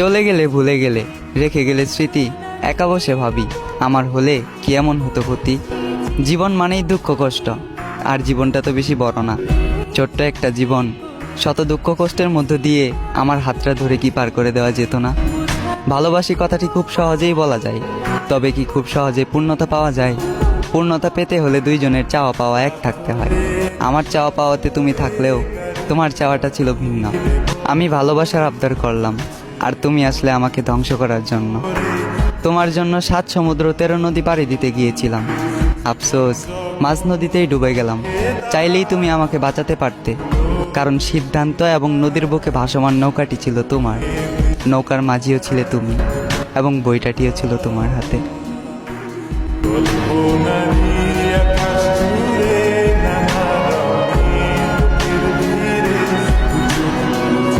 চলে গেলে ভুলে গেলে, রেখে গেলে স্মৃতি, একা বসে ভাবি, আমার হলে কি এমন হতো ক্ষতি? জীবন মানেই দুঃখ, কষ্ট, আর জীবনটা তো বেশি বড় না। ছোট্ট একটা জীবন, শত দুঃখ, কষ্টের মধ্য দিয়ে আমার হাতটা ধরে কি পার করে দেওয়া যেত না? ভালোবাসি কথাটি খুব সহজেই বলা যায়, তবে কি খুব সহজে পূর্ণতা পাওয়া যায়? পূর্ণতা পেতে হলে দুইজনের চাওয়া পাওয়া এক থাকতে হয়। আমার চাওয়া পাওয়াতে তুমি থাকলেও, তোমার চাওয়াটা ছিল ভিন্ন। আমি ভালোবাসার আবদার করলাম আর তুমি আসলে আমাকে ধ্বংস করার জন্য। তোমার জন্য সাত সমুদ্র তেরো নদী পাড়ি দিতে গিয়েছিলাম। আফসোস, মাঝ নদীতেই ডুবে গেলাম। চাইলেই তুমি আমাকে বাঁচাতে পারতে, কারণ সিদ্ধান্ত এবং নদীর বুকে ভাসমান নৌকাটি ছিল তোমার। নৌকার মাঝিও ছিলে তুমি, এবং বইটাটিও ছিল তোমার হাতে।